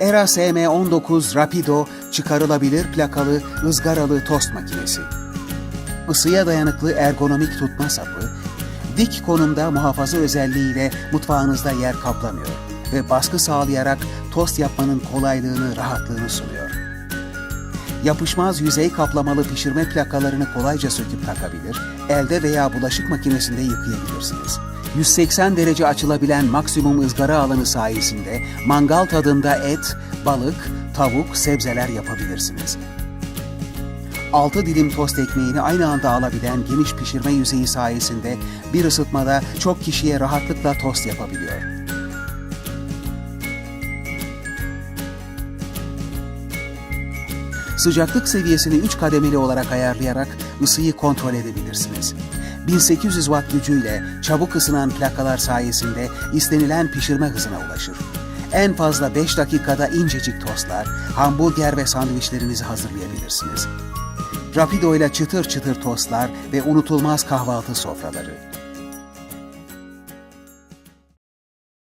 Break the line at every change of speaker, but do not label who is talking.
Era SM19 Rapido çıkarılabilir plakalı ızgaralı tost makinesi. Isıya dayanıklı ergonomik tutma sapı, dik konumda muhafaza özelliğiyle mutfağınızda yer kaplamıyor ve baskı sağlayarak tost yapmanın kolaylığını, rahatlığını sunuyor. Yapışmaz yüzey kaplamalı pişirme plakalarını kolayca söküp takabilir, elde veya bulaşık makinesinde yıkayabilirsiniz. 180 derece açılabilen maksimum ızgara alanı sayesinde mangal tadında et, balık, tavuk, sebzeler yapabilirsiniz. 6 dilim tost ekmeğini aynı anda alabilen geniş pişirme yüzeyi sayesinde bir ısıtmada çok kişiye rahatlıkla tost yapabiliyor. Sıcaklık seviyesini 3 kademeli olarak ayarlayarak ısıyı kontrol edebilirsiniz. 1800 watt gücüyle çabuk ısınan plakalar sayesinde istenilen pişirme hızına ulaşır. En fazla 5 dakikada incecik tostlar, hamburger ve sandviçlerinizi hazırlayabilirsiniz. Rapido ile çıtır çıtır tostlar ve unutulmaz kahvaltı sofraları.